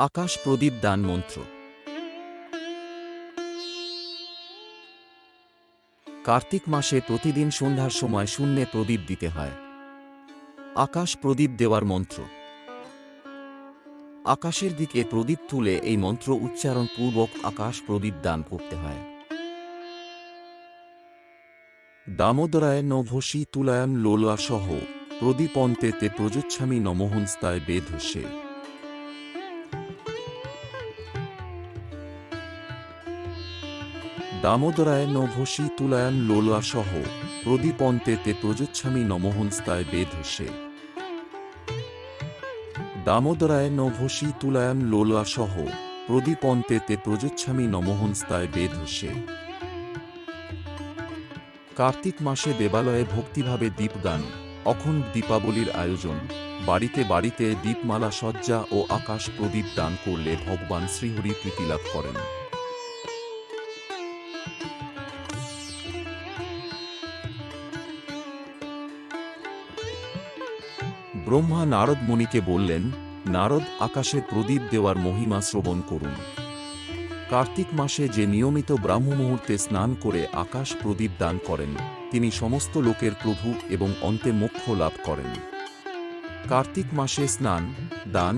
আকাশ প্রদীপ দান মন্ত্র। কার্তিক মাসে প্রতিদিন সন্ধ্যার সময় শূন্যে প্রদীপ দিতে হয়। আকাশ প্রদীপ দেওয়ার মন্ত্র। আকাশের দিকে প্রদীপ তুলে এই মন্ত্র উচ্চারণ পূর্বক আকাশ প্রদীপ দান করতে হয়। দামোদরায় নভসী তুলায়ম লোলা সহ প্রদীপন্তেতে প্রযোচ্ছামি নমহংস্তায় বেধসে। দামোদরায় নভসী তুলায়ন লোলা সহ প্রদীপন্তেতে প্রযোচ্ছামি নমহংস্তায় বেধসে দামোদরায় নভসী তুলায়ন লোলা সহ প্রদীপন্তেতে প্রযোচ্ছামি নমহংস্তায় বেধসে কার্তিক মাসে দেবালয়ে ভক্তিভাবে দীপদান অখণ্ড দীপাবলির আয়োজন, বাড়িতে বাড়িতে দীপমালা সজ্জা ও আকাশ প্রদীপ দান করলে ভগবান শ্রীহরি প্রীতিলাভ করেন। ব্রহ্মা নারদ মুনিকে বললেন, নারদ আকাশে প্রদীপ দেওয়ার মহিমা শ্রবণ করুন। কার্তিক মাসে যে নিয়মিত ব্রাহ্ম মুহূর্তে স্নান করে আকাশ প্রদীপ দান করেন, তিনি সমস্ত লোকের প্রভু এবং অন্তে মোক্ষ লাভ করেন। কার্তিক মাসে স্নান, দান,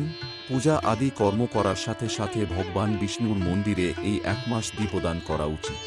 পূজা আদি কর্ম করার সাথে সাথে ভগবান বিষ্ণুর মন্দিরে এই এক মাস দীপদান করা উচিত।